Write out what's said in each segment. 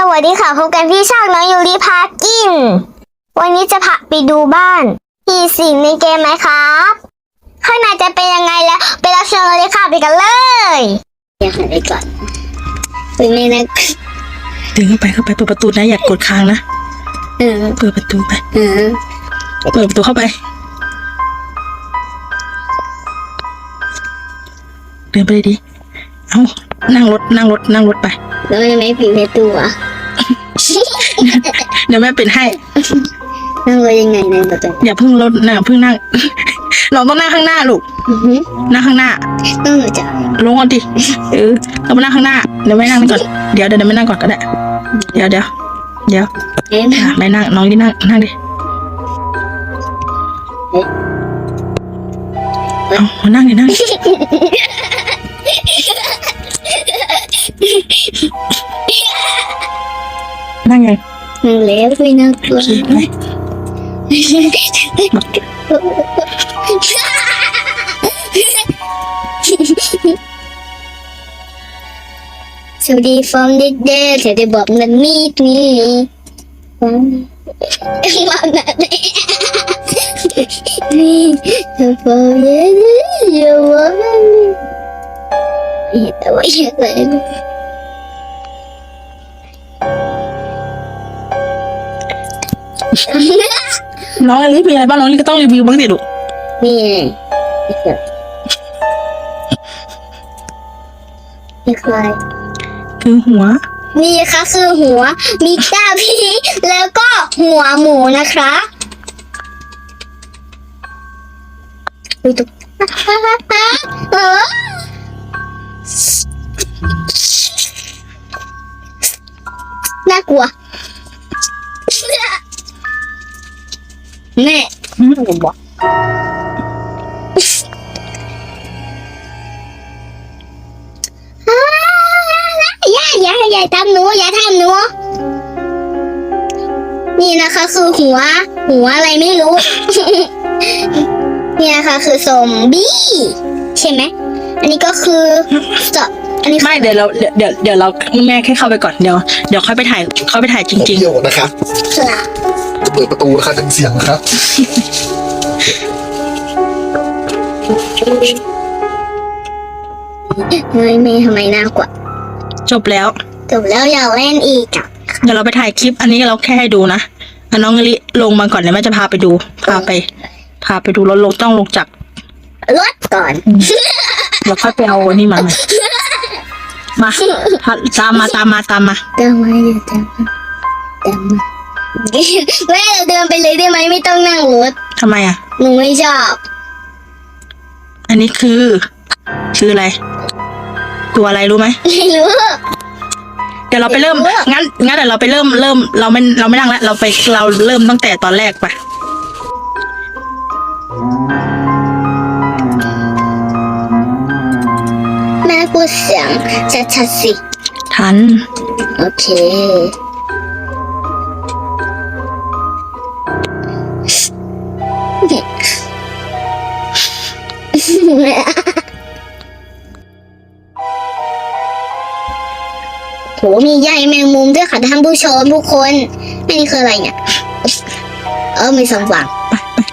สวัสดีค่ะพบกันที่ช่องน้องยูริพากิน วันนี้จะพาไปดูบ้านที่สิงในเกมไหมครับ ข้างในจะเป็นยังไงแล้วไปรับชมกันเลยค่ะไปกันเลยเดี๋ยวหาไปก่อนเป็นไงนะเดินเข้าไปเข้าไปเปิดประตูนะอย่ากดค้างนะเออเปิดประตูไปเออเปิดประตูเข้าไปเดินไปเลยดิเอา นั่งรถนั่งรถนั่งรถไป แล้วมันไม่ปิดประตูอะ เดี๋ยวแม่ปิดให้ นั่งรถยังไงในประตูอย่าเพิ่งรถนะเพิ่งนั่ง เราต้องนั่งข้างหน้าลูกอือหือนั่งข้างหน้าต้องหนูจะลงก่อนดิเออเรามานั่งข้างหน้าเดี๋ยวไม่นั่งก่อนเดี๋ยวเดี๋ยวไม่นั่งก่อนก็ได้เดี๋ยวเดี๋ยวเดี๋ยวเอ๊ะอะไม่นั่งน้องที่นั่งนั่งดิเอามานั่งดินั่ง นั่งไงนั่งแล้วไม่น่ากลัวโอเคไปสวัสดีฟอร์มเด็กๆเดี๋ยวจะบอกนันนี่นี่ฟอร์มบอกนันนี่นี่ฟอร์มเด็กๆอย่าบอกนันนี่แต่ว่าอย่าเลย น้องอลิมีอะไรบ้างน้องอลิก็ต้องรีวิวบ้างสิลูกนี่นี่คืออะไรคือหัว นี่ค่ะคือหัวมีตาพี่แล้วก็หัวหมูนะคะอุ้ยตุ๊กเออน่ากลัว แม่อืมผมบอกอย่าอย่าอย่าทำหนูอย่าทำหนูนี่นะคะ คือหัว หัวอะไรไม่รู้ นี่นะคะ คือซอมบี้ใช่ไหมอันนี้ก็คือเจาะอันนี้ไม่เดี๋ยวเราเดี๋ยวเดี๋ยวเดี๋ยวเราแม่แค่เข้าไปก่อนเดี๋ยวเดี๋ยวค่อยไปถ่ายค่อยไปถ่ายจริงเที่ยวนะครับคืออะไร จะเปิดประตูนะครับจะมีเสียงนะครับไม่ไม่ทำไมน่ากลัวจบแล้ว จบแล้วอยากเล่นอีกอะเดี๋ยวเราไปถ่ายคลิป อันนี้เราแค่ให้ดูนะอะน้องลิลงมาก่อนเดี๋ยวแม่จะพาไปดู พาไป พาไปดูรถลงต้องลงจากรถก่อนแล้วค่อยไปเอานนี้มาใหม่มาตามมาตามมาตามมาเดินมาอย่าเดินมาเดินมา แม่เราเดินไปเลยได้ไหมไม่ต้องนั่งรถทำไมอะ หนูไม่ชอบ อันนี้คือ คืออะไร ตัวอะไรรู้ไหมไม่รู้ เดี๋ยวเราไปเริ่มไม่รู้ งั้นงั้นเดี๋ยวเราไปเริ่มเริ่มเราไม่เราไม่นั่งแล้วเราไปเราเริ่มตั้งแต่ตอนแรกไปแม่พูดเสียงชัดๆสิ ทัน โอเค โหมีใยแมงมุมด้วยค่ะท่านผู้ชมทุกคนอันนี้คืออะไรเนี่ย เออมีสองฝั่ง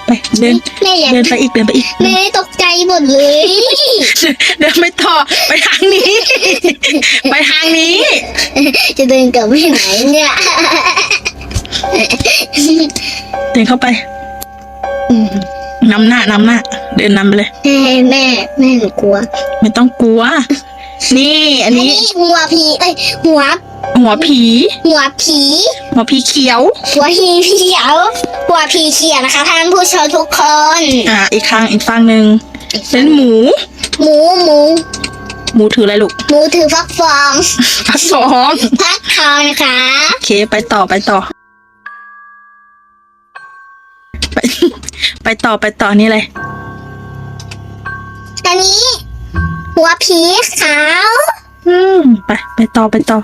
ไปเดินแม่อยากเดินไปอีกเดินไปอีกแม่ตกใจหมดเลย เดินไปต่อไปทางนี้ ไปทางนี้ จะเดินกลับไปไหนเนี่ย เดินเข้าไป นำหน้านำหน้า เดินนำไปเลย แม่แม่แม่หนูกลัว ไม่ต้องกลัว นี่ อันอันนี้ นี้หัวผีเอ้ยหัวหัวผี หัวผีหัวผีเขียว หัวผีเขียวหัวผีเขียวนะคะท่านผู้ชมทุกคน อ่า อีกข้างอีกฝั่งหนึ่งเป็นหมู หมูหมูหมูถืออะไรลูกหมูถือฟักฟอง ฟักทองฟักทองนะคะ โอเค ไปต่อไปต่อ ไป ไปต่อไปต่อนี่เลยอันนี้ หัวผีขาว อืม ไป ไปต่อไปต่อ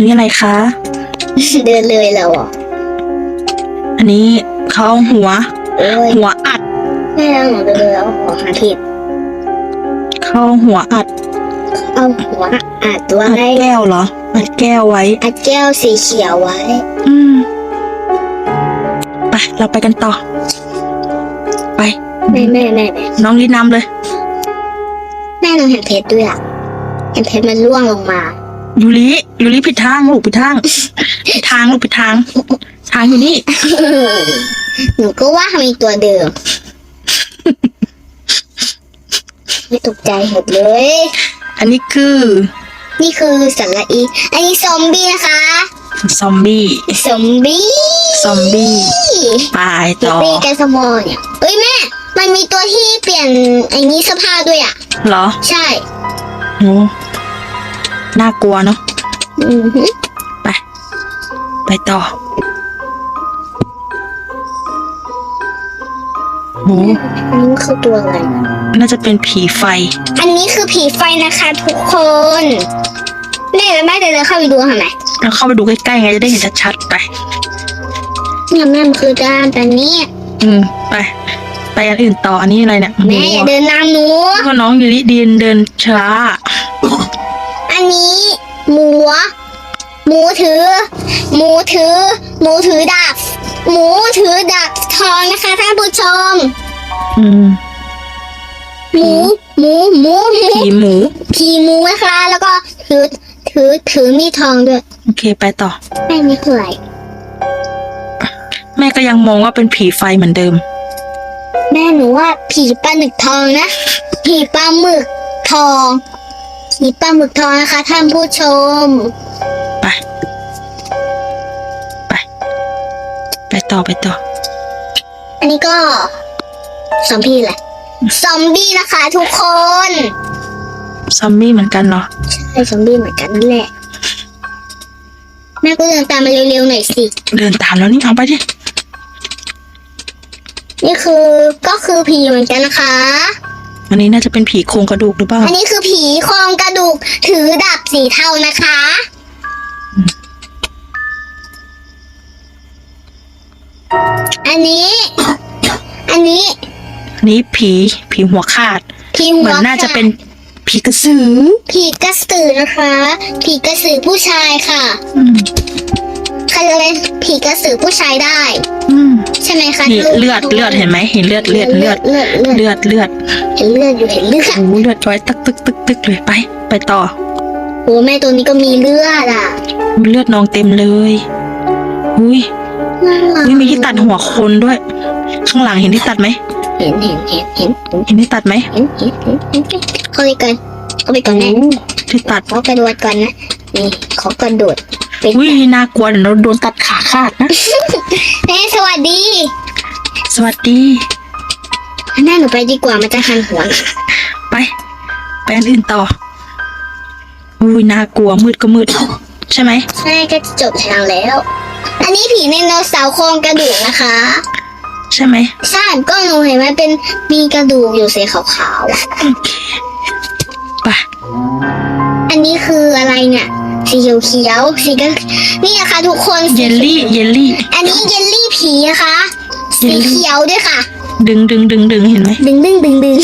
นี่อะไรคะ เดินเลยแล้วอะอันนี้เขาเอาหัว โอ้ยหัวอัด แม่เราหนูเดินเอาหัวหาผิดเขาเอาหัวอัดเอาหัวอัดไว้อัดแก้วเหรอ อัดแก้วไว้ อัดแก้วสีเขียวไว้ อืมไปเราไปกันต่อ ไปแม่แม่แม่แม่น้องลินนำเลย แม่หนูเห็นเพชรด้วยอะเห็นเพชรมันร่วงลงมายูริยูริผิดทางลูกผิดทางผิดทางลูกผิดทาง ทางอยู่นี่ หนูก็ว่าทำไมตัวเดิม ไม่ตกใจหมดเลย อันนี้คือ นี่คือสัตว์ละอี อันนี้ซอมบี้นะคะ ซอมบี้ ซอมบี้ ซอมบี้ไปต่อตีกันสมอเนี่ยเอ้ยแม่ มันมีตัวที่เปลี่ยนไอ้นี้เสภาพด้วยอะ เหรอ ใช่โหน่ากลัวเนาะอือหือไป ไปต่อ โหอันนี้คือตัวอะไร น่าจะเป็นผีไฟ อันนี้คือผีไฟนะคะทุกคนแม่แล้วแม่จะเดินเข้าไปดูทำไมเราเข้าไปดูใกล้ๆไงจะได้เห็นชัดๆไปเนี่ยแม่มันคือด้านแต่นี้อืมไปไปอันอื่นต่ออันนี้อะไรเนี่ยหแม่อย่าเดินนำหนูก็น้องยูริดินเดินช้า อันนี้ หมูหมูถือ หมูถือ หมูถือดาบหมูถือดาบ ทองนะคะท่านผู้ชม อืมหมู หมู หมูหมูผีหมู ผีหมูนะคะ แล้วก็ถือ ถือ ถือมีดทองด้วย โอเคไปต่อแม่นี่คืออะไรแม่ก็ยังมองว่าเป็นผีไฟเหมือนเดิม แม่หนูว่าผีปลาหมึกทองนะ ผีปลาหมึกทอง ผีปลาหมึกทองนะคะ ท่านผู้ชม ไป ไป ไปต่อไปต่อ อันนี้ก็ซอมบี้แหละ ซอมบี้นะคะทุกคน ซอมบี้เหมือนกันเหรอ ใช่ซอมบี้เหมือนกันนั่นแหละ แม่ก็เดินตามมาเร็วๆหน่อยสิ เดินตามแล้วนี่เอาไปดิ นี่คือก็คือผีเหมือนกันนะคะ อันนี้น่าจะเป็นผีโครงกระดูกหรือเปล่า อันนี้คือผีโครงกระดูกถือดาบสีเทานะคะอันนี้ อันนี้ อันนี้ผีผีหัวขาด ผีเหหัมืวอนน่าจะขาดเป็นผีกระสือ ผีกระสือนะคะ ผีกระสือผู้ชายค่ะอืมใครจะเป็นผีกระสือผู้ชายได้ อืมใช่ไหมคะนี่เลือดเลือดเห็นไหมเห็นเลือดเลือดเลือดเลือดเลือดเลือดเลือดเห็นเลือดอยู่เห็นเลือดโอ้โหเลือดย้อยตึกตึกตึกตึกเลยไป ไปต่อโอ้แม่ตัวนี้ก็มีเลือดอะเลือดนองเต็มเลยอุ้ยน่ารักอุ้ยมีที่ตัดหัวคนด้วย ข้างหลังเห็นที่ตัดไหมเห็นเห็นเห็นเห็นเห็นเห็นที่ตัดไหมเห็นเห็นเห็นเห็นเห็นเข้าไปก่อนเข้าไปก่อนแม่โอ้ที่ตัดขอกระโดดก่อนนะนี่ขอกระโดดเป็นอุ้ยน่ากลัวเดี๋ยวเราโดนตัดขาขาดนะแม่สวัสดี สวัสดีแม่หนูไปดีกว่ามันจะหันหัวไปไปอันอื่นต่ออุ้ยน่ากลัวมืดก็มืดใช่ไหมใช่ก็จบทางแล้ว อันนี้ผีไดโนเสาร์โครงกระดูกนะคะ ใช่ไหมใช่ก็หนูเห็นมันเป็นมีกระดูกอยู่สีขาวๆอะโอเคไปอันนี้คืออะไรเนี่ย สีเขียวๆสีก็นี่นะคะทุกคนเยลลี่เยลลี่ อันนี้เยลลี่ผีนะคะ เยสีลลี่ เขียวด้วยค่ะ ดึงดึงดึงดึงเห็นไหมดึงดึงดึงดึง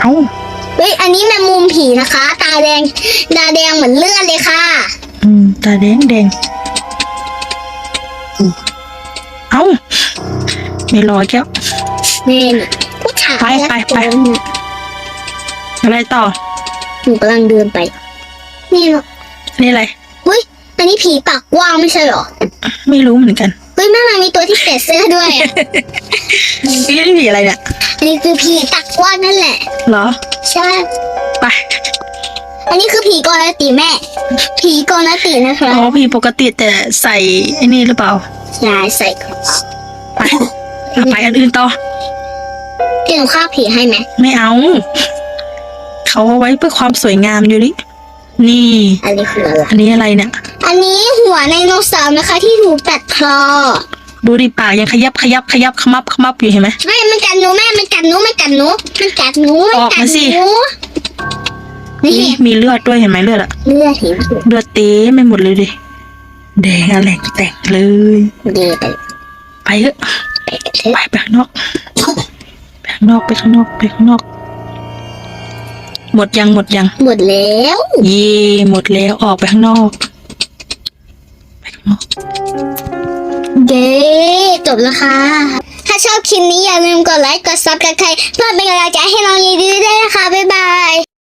เอ้าเฮ้ย อันนี้แมงมุมผีนะคะ ตาแดง ตาแดงเหมือนเลือดเลยค่ะ อืมตาแดงแดงอืม เอ้าไม่รอแก้วนี่นี่ผู้ชายไปไปไปเนี่ยอะไรต่อ หนูกำลังเดินไปนี่เนาะนี่อะไรเฮ้ยอันนี้ผีปากกว้างไม่ใช่เหรอไม่รู้เหมือนกันเฮ้ยแม่มันมีตัวที่เปลี่ยนเสื้อด้วยอะนี่ผีอะไรเนี่ยอันนี้คือผีปากกว้างนั่นแหละ เหรอ ใช่ ไป อันนี้คือผีกรติแม่ ผีกรตินะคะ อ๋อผีปกติแต่ใส่ไอ้นี่หรือเปล่า ยายใส่กระเป๋าไปเอาไปอันอื่นต่อเกี่ยวข้าวผีให้ไหมไม่เอา เขาเอาไว้เพื่อความสวยงามอยู่ดินี่ อันนี้คืออะไรอันนี้อะไรเนี่ย อันนี้หัวไดโนเสาร์นะคะ ที่ถูกตัดคอดูดิปากยังขยับขยับขยับขมับขมับอยู่เห็นไหมไม่มันกัดหนูแม่มันกัดหนูมันกัดหนูมันกัดหนูมันออกกัมาดสิหนูนี่นี่มีเลือดด้วยเห็นไหมเลือดอะเลือดเห็นอยู่เลือดเต็มไปหมดเลยดิ แดงอะไรแตกเลยดีไปไปเถอะไปกันเถอะไปไปข้างนอกไปข้างนอกไปข้างนอกไปข้างนอก หมดยังหมดยัง หมดแล้วเย่หมดแล้วออกไปข้างนอก ไปข้างนอก เย้จบแล้วค่ะ ถ้าชอบคลิปนี้อย่าลืมกดไลค์กดซับสไครต์เพื่อเป็นกำลังใจให้น้องยีดีด้วยนะคะ บ๊ายบาย